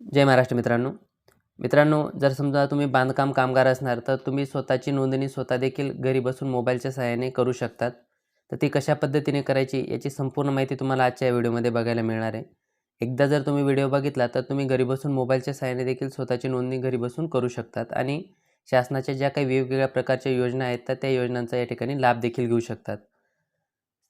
जय महाराष्ट्र मित्रांनो. मित्रांनो जर समजा तुम्ही बांधकाम कामगार असणार तर तुम्ही स्वतःची नोंदणी स्वतः देखील घरी बसून मोबाईलच्या सहाय्याने करू शकतात. तर ती कशा पद्धतीने करायची याची संपूर्ण माहिती तुम्हाला आजच्या या व्हिडिओमध्ये बघायला मिळणार आहे. एकदा जर तुम्ही व्हिडिओ बघितला तर तुम्ही घरी बसून मोबाईलच्या सहाय्याने देखील स्वतःची नोंदणी घरी बसून करू शकतात आणि शासनाच्या ज्या काही वेगवेगळ्या प्रकारच्या योजना आहेत तर त्या योजनांचा या ठिकाणी लाभ देखील घेऊ शकतात.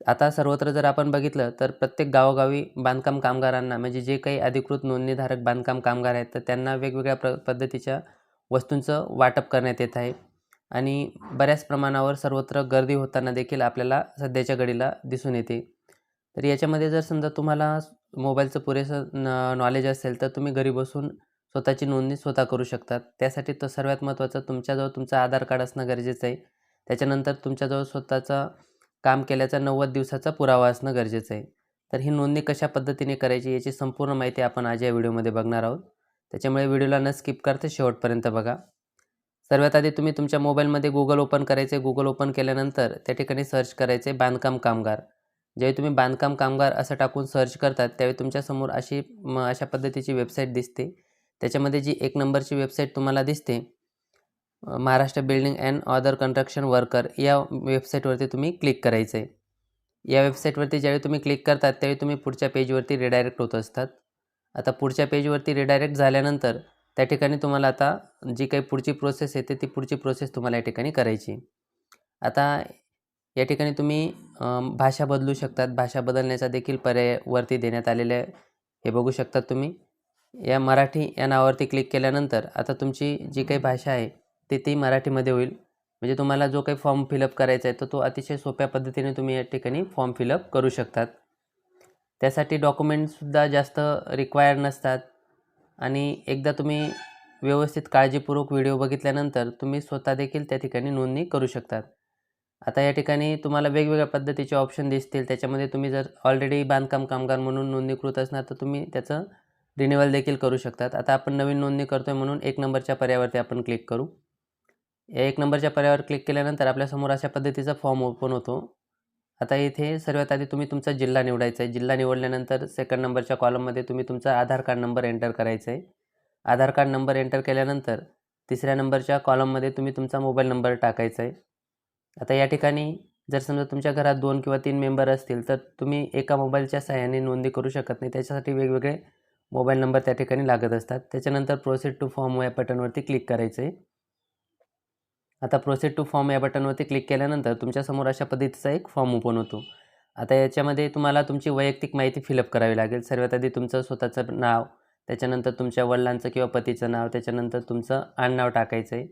आता सर्वत्र जर आपण बघितलं तर प्रत्येक गावोगावी बांधकाम कामगारांना म्हणजे जे काही अधिकृत नोंदणीधारक बांधकाम कामगार आहेत तर त्यांना वेगवेगळ्या प्र पद्धतीच्या वस्तूंचं वाटप करण्यात येत आहे. आणि बऱ्याच प्रमाणावर सर्वत्र गर्दी होताना देखील आपल्याला सध्याच्या घडीला दिसून येते. तर याच्यामध्ये जर समजा तुम्हाला मोबाईलचं पुरेसं न नॉलेज असेल तर तुम्ही घरी बसून स्वतःची नोंदणी स्वतः करू शकतात. त्यासाठी तर सर्वात महत्त्वाचं तुमच्याजवळ तुमचं आधार कार्ड असणं गरजेचं आहे. त्याच्यानंतर तुमच्याजवळ स्वतःचा काम केल्याचा नव्वद दिवसाचा पुरावा असणं गरजेचं आहे. तर ही नोंदणी कशा पद्धतीने करायची याची संपूर्ण माहिती आपण आज या व्हिडिओमध्ये बघणार आहोत. त्याच्यामुळे व्हिडिओला न स्किप करता शेवटपर्यंत बघा. सर्वात आधी तुम्ही तुमच्या मोबाईलमध्ये गुगल ओपन करायचे गुगल ओपन केल्यानंतर त्या ठिकाणी सर्च करायचे बांधकाम कामगार. ज्यावेळी तुम्ही बांधकाम कामगार असं टाकून सर्च करतात त्यावेळी तुमच्यासमोर अशी अशा पद्धतीची वेबसाईट दिसते. त्याच्यामध्ये जी एक नंबरची वेबसाईट तुम्हाला दिसते Maharashtra building and other construction worker या वेबसाईटवरती तुम्ही क्लिक करायचं आहे या वेबसाईटवरती ज्यावेळी तुम्ही क्लिक करतात त्यावेळी तुम्ही पुढच्या पेजवरती रिडायरेक्ट होत असतात. आता पुढच्या पेजवरती रिडायरेक्ट झाल्यानंतर त्या ठिकाणी तुम्हाला आता जी काही पुढची प्रोसेस येते ती पुढची प्रोसेस तुम्हाला या ठिकाणी करायची आता या ठिकाणी तुम्ही भाषा बदलू शकतात. भाषा बदलण्याचा देखील पर्याय वरती देण्यात आलेले आहे. हे बघू शकतात तुम्ही. या मराठी या नावावरती क्लिक केल्यानंतर आता तुमची जी काही भाषा आहे ते मराठीमध्ये होईल. म्हणजे तुम्हाला जो काही फॉर्म फिलअप करायचा आहे तर तो अतिशय सोप्या पद्धतीने तुम्ही या ठिकाणी फॉर्म फिलअप करू शकतात. त्यासाठी डॉक्युमेंटसुद्धा जास्त रिक्वायर्ड नसतात. आणि एकदा तुम्ही व्यवस्थित काळजीपूर्वक व्हिडिओ बघितल्यानंतर तुम्ही स्वतः देखील त्या ठिकाणी नोंदणी करू शकतात. आता या ठिकाणी तुम्हाला वेगवेगळ्या पद्धतीचे ऑप्शन दिसतील. त्याच्यामध्ये तुम्ही जर ऑलरेडी बांधकाम कामगार म्हणून नोंदणीकृत असणार तर तुम्ही त्याचं रिन्युअल देखील करू शकतात. आता आपण नवीन नोंदणी करतो आहे म्हणून एक नंबरच्या पर्यावरती आपण क्लिक करू. या एक नंबरच्या पर्यायावर क्लिक केल्यानंतर आपल्यासमोर अशा पद्धतीचा फॉर्म ओपन होतो. आता इथे सर्वात आधी तुम्ही तुमचा जिल्हा निवडायचा आहे. जिल्हा निवडल्यानंतर सेकंड नंबरच्या कॉलममध्ये तुम्ही तुमचा आधार कार्ड नंबर एंटर करायचा आहे. आधार कार्ड नंबर एंटर केल्यानंतर तिसऱ्या नंबरच्या कॉलममध्ये तुम्ही तुमचा मोबाईल नंबर टाकायचा आहे. आता या ठिकाणी जर समजा तुमच्या घरात दोन किंवा तीन मेंबर असतील तर तुम्ही एका मोबाईलच्या सहाय्याने नोंदणी करू शकत नाही. त्याच्यासाठी वेगवेगळे मोबाईल नंबर त्या ठिकाणी लागत असतात. त्याच्यानंतर प्रोसेड टू फॉर्म या बटनवरती क्लिक करायचं आहे. आता प्रोसेड टू फॉर्म या बटनवरती क्लिक केल्यानंतर तुमच्यासमोर अशा पद्धतीचा एक फॉर्म ओपन होतो. आता याच्यामध्ये तुम्हाला तुमची वैयक्तिक माहिती फिलअप करावी लागेल. सर्वात आधी तुमचं स्वतःचं नाव त्याच्यानंतर तुमच्या वडिलांचं किंवा पतीचं नाव त्याच्यानंतर तुमचं आडनाव टाकायचं आहे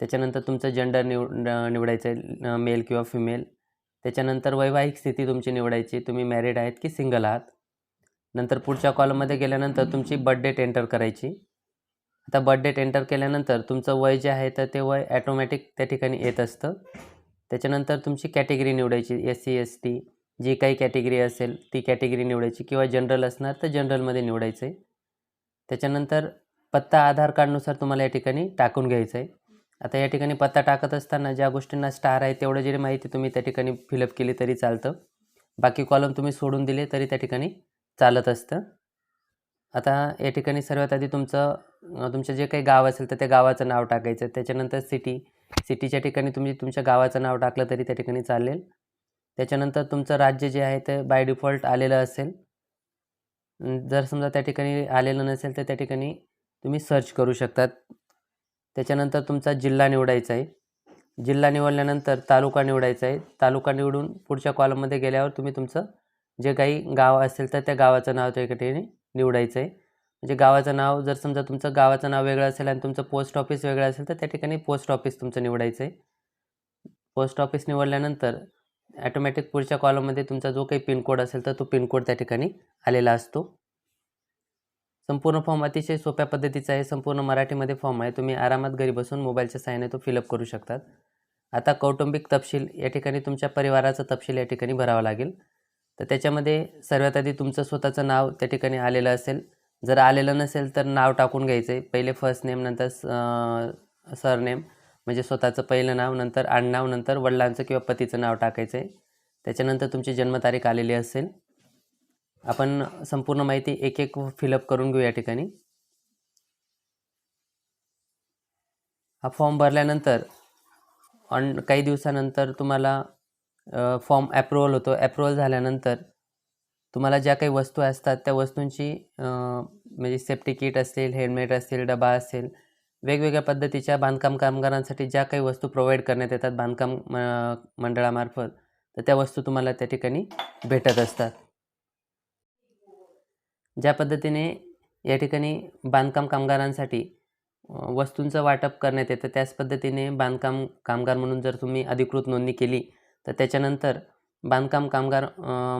त्याच्यानंतर तुमचं जेंडर निव निवडायचं आहे मेल किंवा फिमेल त्याच्यानंतर वैवाहिक स्थिती तुमची निवडायची तुम्ही मॅरिड आहेत की सिंगल आहात. नंतर पुढच्या कॉलममध्ये गेल्यानंतर तुमची बर्थ डेट एंटर करायची. आता बर्थ डेट एंटर केल्यानंतर तुमचं वय जे आहे तर ते वय ॲटोमॅटिक त्या ठिकाणी येत असतं. त्याच्यानंतर तुमची कॅटेगरी निवडायची एस सी एस टी जी काही कॅटेगरी असेल ती कॅटेगरी निवडायची किंवा जनरल असणार तर जनरलमध्ये निवडायचं. आहे त्याच्यानंतर पत्ता आधार कार्डनुसार तुम्हाला या ठिकाणी टाकून घ्यायचं आहे आता या ठिकाणी पत्ता टाकत असताना ज्या गोष्टींना स्टार आहे तेवढं जरी माहिती तुम्ही त्या ठिकाणी फिलअप केली तरी चालतं. बाकी कॉलम तुम्ही सोडून दिले तरी त्या ठिकाणी चालत असतं. आता या ठिकाणी सर्वात आधी तुमचं तुमचं जे काही गाव असेल तर त्या गावाचं नाव टाकायचं. त्याच्यानंतर सिटी सिटीच्या ठिकाणी तुम्ही तुमच्या गावाचं नाव टाकलं तरी त्या ठिकाणी चालेल. त्याच्यानंतर तुमचं राज्य जे आहे ते बाय डिफॉल्ट आलेलं असेल. जर समजा त्या ठिकाणी आलेलं नसेल तर त्या ठिकाणी तुम्ही सर्च करू शकतात. त्याच्यानंतर तुमचा जिल्हा निवडायचा आहे. जिल्हा निवडल्यानंतर तालुका निवडायचा आहे. तालुका निवडून पुढच्या कॉलममध्ये गेल्यावर तुम्ही तुमचं जे काही गाव असेल तर त्या गावाचं नाव त्या ठिकाणी निवडायचं आहे म्हणजे गावाचं नाव जर समजा तुमचं गावाचं नाव वेगळं असेल आणि तुमचं पोस्ट ऑफिस वेगळं असेल तर त्या ठिकाणी पोस्ट ऑफिस तुमचं निवडायचं आहे पोस्ट ऑफिस निवडल्यानंतर ॲटोमॅटिक पुढच्या कॉलममध्ये तुमचा जो काही पिनकोड असेल तर तो पिनकोड त्या ठिकाणी आलेला असतो. संपूर्ण फॉर्म अतिशय सोप्या पद्धतीचा आहे संपूर्ण मराठीमध्ये फॉर्म आहे. तुम्ही आरामात घरी बसून मोबाईलच्या साहाय्याने तो फिलअप करू शकतात. आता कौटुंबिक तपशील या ठिकाणी तुमच्या परिवाराचा तपशील या ठिकाणी भरावा लागेल. तर त्याच्यामध्ये सर्वात आधी तुमचं स्वतःचं नाव त्या ठिकाणी आलेलं असेल. जर आलेलं नसेल तर नाव टाकून घ्यायचं आहे पहिले फर्स्ट नेम नंतर सरनेम म्हणजे स्वतःचं पहिलं नाव नंतर आडनाव नंतर वडिलांचं किंवा पतीचं नाव टाकायचं आहे त्याच्यानंतर तुमची जन्मतारीख आलेली असेल. आपण संपूर्ण माहिती एक एक फिलअप करून घेऊ या ठिकाणी. हा फॉर्म भरल्यानंतर ऑन काही दिवसानंतर तुम्हाला फॉर्म ॲप्रुव्हल होतो. ॲप्रुव्हल झाल्यानंतर तुम्हाला ज्या काही वस्तू असतात त्या वस्तूंची म्हणजे सेफ्टी किट असेल हेल्मेट असेल डबा असेल वेगवेगळ्या पद्धतीच्या बांधकाम कामगारांसाठी ज्या काही वस्तू प्रोव्हाइड करण्यात येतात बांधकाम म मंडळामार्फत तर त्या वस्तू तुम्हाला त्या ठिकाणी भेटत असतात. ज्या पद्धतीने या ठिकाणी बांधकाम कामगारांसाठी वस्तूंचं वाटप करण्यात येतं त्याच पद्धतीने बांधकाम कामगार म्हणून जर तुम्ही अधिकृत नोंदणी केली तर त्याच्यानंतर बांधकाम कामगार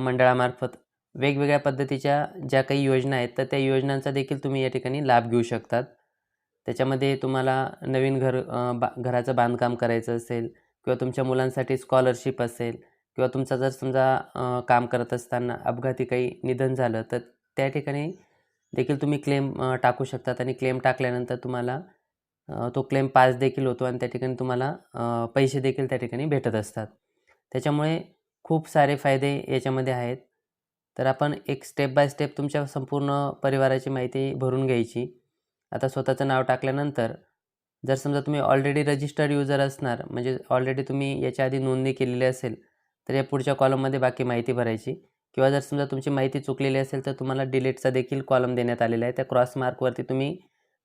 मंडळामार्फत वेगवेगळ्या पद्धतीच्या ज्या काही योजना आहेत तर त्या योजनांचा देखील तुम्ही या ठिकाणी लाभ घेऊ शकतात. त्याच्यामध्ये तुम्हाला नवीन घर बा घराचं बांधकाम करायचं असेल किंवा तुमच्या मुलांसाठी स्कॉलरशिप असेल किंवा तुमचा जर समजा काम करत असताना अपघाती काही निधन झालं तर त्या ठिकाणी देखील तुम्ही क्लेम टाकू शकतात आणि क्लेम टाकल्यानंतर तुम्हाला तो क्लेम पास देखील होतो आणि त्या ठिकाणी तुम्हाला पैसे देखील त्या ठिकाणी भेटत असतात. त्याच्यामुळे खूप सारे फायदे याच्यामध्ये आहेत. तर आपण एक स्टेप बाय स्टेप तुमच्या संपूर्ण परिवाराची माहिती भरून घ्यायची. आता स्वतःचं नाव टाकल्यानंतर जर समजा तुम्ही ऑलरेडी रजिस्टर्ड युजर असणार म्हणजे ऑलरेडी तुम्ही याच्या आधी नोंदणी केलेली असेल तर या पुढच्या कॉलममध्ये बाकी माहिती भरायची. किंवा जर समजा तुमची माहिती चुकलेली असेल तर तुम्हाला डिलीटचा देखील कॉलम देण्यात आलेला आहे. त्या क्रॉस मार्कवरती तुम्ही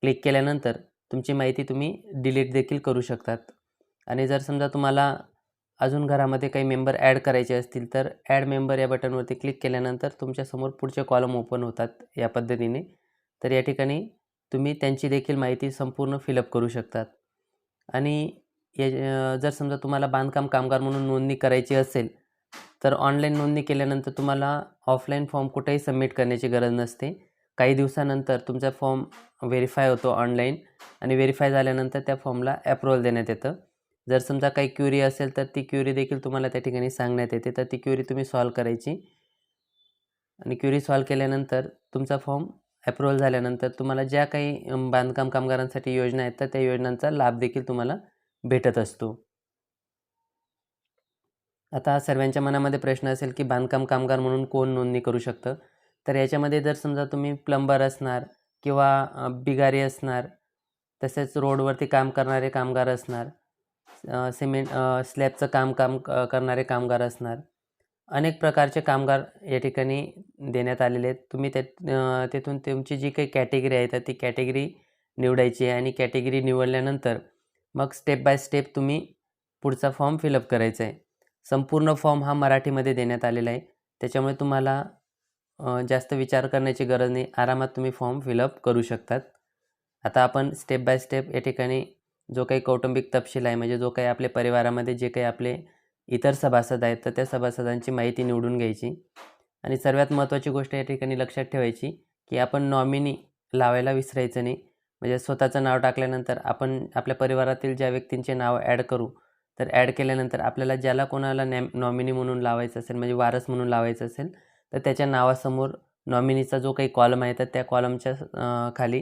क्लिक केल्यानंतर तुमची माहिती तुम्ही डिलीट देखील करू शकतात. आणि जर समजा तुम्हाला अजून घरामध्ये काही मेंबर ॲड करायचे असतील तर ॲड मेंबर या बटनवरती क्लिक केल्यानंतर तुमच्यासमोर पुढचे कॉलम ओपन होतात या पद्धतीने. तर या ठिकाणी तुम्ही त्यांची देखील माहिती संपूर्ण फिलअप करू शकतात. आणि या जर समजा तुम्हाला बांधकाम कामगार म्हणून नोंदणी करायची असेल तर ऑनलाईन नोंदणी केल्यानंतर तुम्हाला ऑफलाईन फॉर्म कुठेही सबमिट करण्याची गरज नसते. काही दिवसानंतर तुमचा फॉर्म व्हेरीफाय होतो ऑनलाईन आणि व्हेरीफाय झाल्यानंतर त्या फॉर्मला ॲप्रुव्हल देण्यात येतं. जर समजा काही क्युरी असेल तर ती क्युरी देखील तुम्हाला त्या ठिकाणी सांगण्यात येते. तर ती क्युरी तुम्ही सॉल्व करायची. आणि क्युरी सॉल्व केल्यानंतर तुमचा फॉर्म ॲप्रुव्हल झाल्यानंतर तुम्हाला ज्या काही बांधकाम कामगारांसाठी योजना आहेत तर त्या योजनांचा लाभ देखील तुम्हाला भेटत असतो. आता सर्वांच्या मनामध्ये प्रश्न असेल की बांधकाम कामगार म्हणून कोण नोंदणी करू शकतं? तर याच्यामध्ये जर समजा तुम्ही प्लंबर असणार किंवा बिगारी असणार तसेच रोडवरती काम करणारे कामगार असणार सिमेंट स्लॅबचं काम काम करणारे कामगार असणार. अनेक प्रकारचे कामगार या ठिकाणी देण्यात आलेले आहेत. तुम्ही त्या तिथून तुमची जी काही कॅटेगरी आहे तर ती कॅटेगरी निवडायची आहे आणि कॅटेगरी निवडल्यानंतर मग स्टेप बाय स्टेप तुम्ही पुढचा फॉर्म फिलअप करायचा आहे. संपूर्ण फॉर्म हा मराठीमध्ये देण्यात आलेला आहे. त्याच्यामुळे तुम्हाला जास्त विचार करण्याची गरज नाही. आरामात तुम्ही फॉर्म फिलअप करू शकतात. आता आपण स्टेप बाय स्टेप या ठिकाणी जो काही कौटुंबिक तपशील आहे म्हणजे जो काही आपल्या परिवारामध्ये जे काही आपले इतर सभासद आहेत तर त्या सभासदांची माहिती निवडून घ्यायची. आणि सर्वात महत्त्वाची गोष्ट या ठिकाणी लक्षात ठेवायची की आपण नॉमिनी लावायला विसरायचं नाही. म्हणजे स्वतःचं नाव टाकल्यानंतर आपण आपल्या परिवारातील ज्या व्यक्तींचे नाव ॲड करू तर ॲड केल्यानंतर आपल्याला ज्याला कोणाला नॅम नॉमिनी म्हणून लावायचं असेल म्हणजे वारस म्हणून लावायचं असेल तर त्याच्या नावासमोर नॉमिनीचा जो काही कॉलम आहे तर त्या कॉलमच्या खाली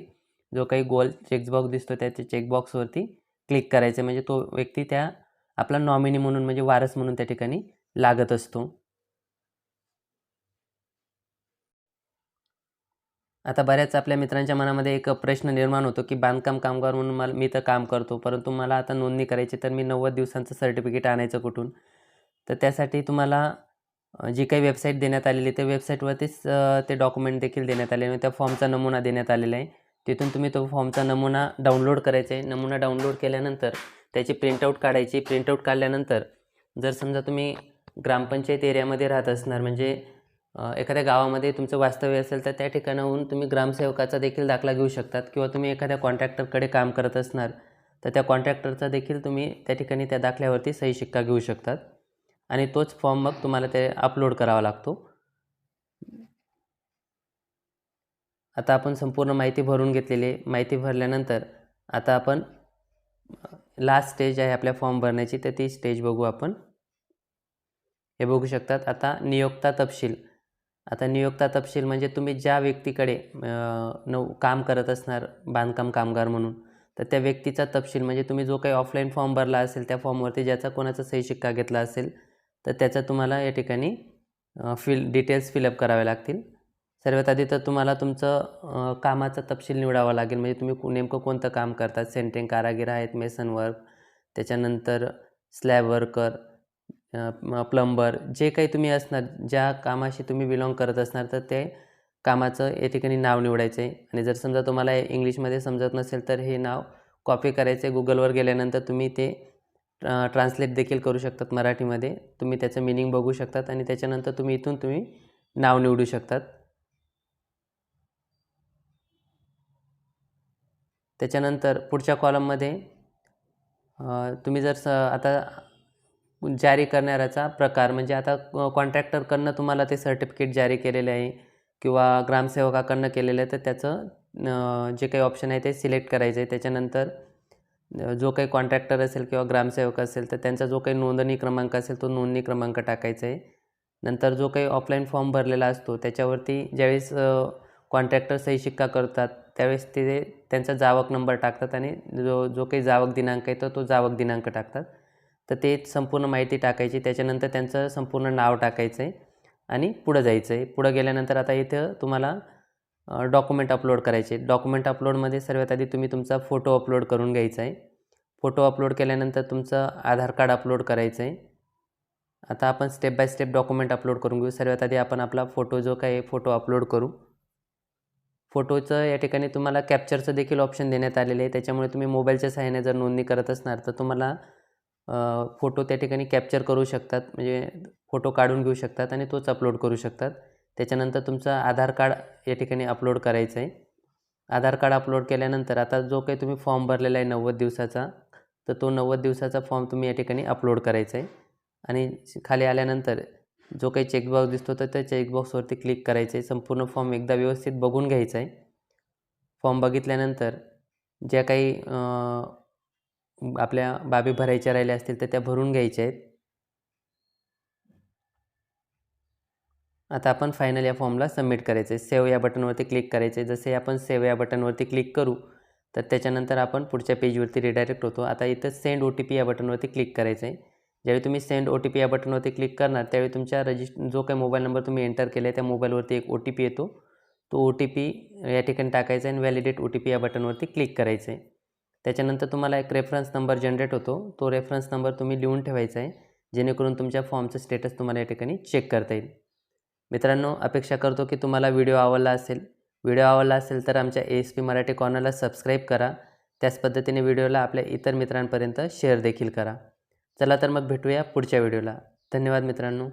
जो काही गोल चेकबॉक्स दिसतो त्या चेकबॉक्सवरती क्लिक करायचं. म्हणजे तो व्यक्ती त्या आपला नॉमिनी म्हणून म्हणजे वारस म्हणून त्या ठिकाणी लागत असतो. आता बऱ्याच आपल्या मित्रांच्या मनामध्ये एक प्रश्न निर्माण होतो की बांधकाम कामगार म्हणून मला मी तर काम करतो परंतु मला आता नोंदणी करायची तर मी नव्वद दिवसांचं सर्टिफिकेट आणायचं कुठून? तर त्यासाठी तुम्हाला जी काही वेबसाईट देण्यात आलेली त्या वेबसाईटवरतीच ते डॉक्युमेंट देखील देण्यात आले त्या फॉर्मचा नमुना देण्यात आलेला आहे. तिथून तुम्ही तो फॉर्मचा नमुना डाउनलोड करायचा आहे. नमुना डाउनलोड केल्यानंतर त्याची प्रिंटआउट काढायची. प्रिंटआउट काढल्यानंतर जर समजा तुम्ही ग्रामपंचायत एरियामध्ये राहत असणार म्हणजे एखाद्या गावामध्ये तुमचं वास्तव्य असेल तर त्या ठिकाणाहून तुम्ही ग्रामसेवकाचा देखील दाखला घेऊ शकतात किंवा तुम्ही एखाद्या कॉन्ट्रॅक्टरकडे काम करत असणार तर त्या कॉन्ट्रॅक्टरचा देखील तुम्ही त्या ठिकाणी त्या दाखल्यावरती सही शिक्का घेऊ शकतात. आणि तोच फॉर्म मग तुम्हाला ते अपलोड करावा लागतो. आता आपण संपूर्ण माहिती भरून घेतलेली माहिती भरल्यानंतर आता आपण लास्ट स्टेज आहे आपल्या फॉर्म भरण्याची. तर ती स्टेज बघू आपण. हे बघू शकतात. आता नियोक्ता तपशील. आता नियोक्ता तपशील म्हणजे तुम्ही ज्या व्यक्तीकडे नऊ काम करत असणार बांधकाम कामगार म्हणून तर त्या व्यक्तीचा तपशील म्हणजे तुम्ही जो काही ऑफलाईन फॉर्म भरला असेल त्या फॉर्मवरती ज्याचा कोणाचा सही शिक्का घेतला असेल तर त्याचा तुम्हाला या ठिकाणी फिल डिटेल्स फिलअप करावे लागतील. सर्वात आधी तर तुम्हाला तुमचं कामाचं कामाचा तपशील निवडावा लागेल. म्हणजे तुम्ही नेमकं कोणतं काम करतात? सेंटिंग कारागीर आहेत मेसन वर्क त्याच्यानंतर स्लॅब वर्कर प्लंबर जे काही तुम्ही असणार ज्या कामाशी तुम्ही बिलॉंग करत असणार तर ते कामाचं या ठिकाणी नाव निवडायचं आहे आणि जर समजा तुम्हाला इंग्लिशमध्ये समजत नसेल तर हे नाव कॉपी करायचं आहे गुगलवर गेल्यानंतर तुम्ही ते ट्रान्सलेट देखील करू शकतात मराठीमध्ये. तुम्ही त्याचं मिनिंग बघू शकतात आणि त्याच्यानंतर तुम्ही इथून तुम्ही नाव निवडू शकतात. त्याच्यानंतर पुढच्या कॉलममध्ये तुम्ही जर स आता जारी करणाऱ्याचा प्रकार म्हणजे आता कॉन्ट्रॅक्टरकडनं तुम्हाला ते सर्टिफिकेट जारी केलेले आहे किंवा ग्रामसेवकाकडनं केलेलं आहे तर त्याचं जे काही ऑप्शन आहे ते सिलेक्ट करायचं आहे. त्याच्यानंतर जो काही कॉन्ट्रॅक्टर असेल किंवा ग्रामसेवक असेल तर त्यांचा जो काही नोंदणी क्रमांक असेल तो नोंदणी क्रमांक टाकायचा आहे. नंतर जो काही ऑफलाईन फॉर्म भरलेला असतो त्याच्यावरती ज्यावेळेस कॉन्ट्रॅक्टर सही शिक्का करतात त्यावेळेस ते त्यांचा जावक नंबर टाकतात आणि जो जो काही जावक दिनांक आहे तर तो जावक दिनांक टाकतात. तर ते संपूर्ण माहिती टाकायची त्याच्यानंतर त्यांचं संपूर्ण नाव टाकायचं आहे आणि पुढं जायचं आहे पुढं गेल्यानंतर आता इथं तुम्हाला डॉक्युमेंट अपलोड करायचे. डॉक्युमेंट अपलोडमध्ये सर्वात आधी तुम्ही तुमचा फोटो अपलोड करून घ्यायचा आहे फोटो अपलोड केल्यानंतर तुमचं आधार कार्ड अपलोड करायचं आहे आता आपण step by step document upload करून घेऊ. सर्वात आधी आपण आपला फोटो जो काही फोटो अपलोड करू. फोटोचं या ठिकाणी तुम्हाला कॅप्चरचं देखील ऑप्शन देण्यात आलेलं आहे. त्याच्यामुळे तुम्ही मोबाईलच्या सहाय्याने जर नोंदणी करत असणार तर तुम्हाला फोटो त्या ठिकाणी कॅप्चर करू शकतात. म्हणजे फोटो काढून घेऊ शकतात आणि तोच अपलोड करू शकतात. त्याच्यानंतर तुमचं आधार कार्ड या ठिकाणी अपलोड करायचं आहे. आधार कार्ड अपलोड केल्यानंतर आता जो काही तुम्ही फॉर्म भरलेला आहे नव्वद दिवसाचा तर तो नव्वद दिवसाचा फॉर्म तुम्ही या ठिकाणी अपलोड करायचा आहे. आणि खाली आल्यानंतर जो काही चेकबॉक्स दिसतो तर त्या चेकबॉक्सवरती क्लिक करायचं आहे संपूर्ण फॉर्म एकदा व्यवस्थित बघून घ्यायचा आहे फॉर्म बघितल्यानंतर ज्या काही आपल्या बाबी भरायच्या राहिल्या असतील तर त्या भरून घ्यायच्या आहेत. आता आपण फायनल या फॉर्मला सबमिट करायचं आहे सेव्ह या बटनवरती क्लिक करायचं आहे जसे आपण सेव्ह या बटनवरती क्लिक करू तर त्याच्यानंतर आपण पुढच्या पेजवरती रिडायरेक्ट होतो. आता इथं सेंड ओ टी पी या बटनवरती क्लिक करायचं आहे ज्यावेळी तुम्ही सेंड ओ टी पी या बटनवरती क्लिक करणार त्यावेळी तुमच्या रजिस्ट जो काही मोबाईल नंबर तुम्ही एंटर केला आहे त्या मोबाईलवरती एक ओ टी पी येतो. तो ओ टी पी या ठिकाणी टाकायचा आहे आणि व्हॅलिडेट ओ टी पी या बटनवरती क्लिक करायचं आहे त्याच्यानंतर तुम्हाला एक रेफरन्स नंबर जनरेट होतो. तो रेफरन्स नंबर तुम्ही लिहून ठेवायचा आहे जेणेकरून तुमच्या फॉर्मचं स्टेटस तुम्हाला या ठिकाणी चेक करता येईल. मित्रांनो अपेक्षा करतो की तुम्हाला व्हिडिओ आवडला असेल. व्हिडिओ आवडला असेल तर आमच्या ए एस पी मराठी कॉर्नरला सबस्क्राईब करा. त्याच पद्धतीने व्हिडिओला आपल्या इतर मित्रांपर्यंत शेअर देखील करा. चला तर मग भेटूया पुढच्या व्हिडिओला. धन्यवाद मित्रांनो.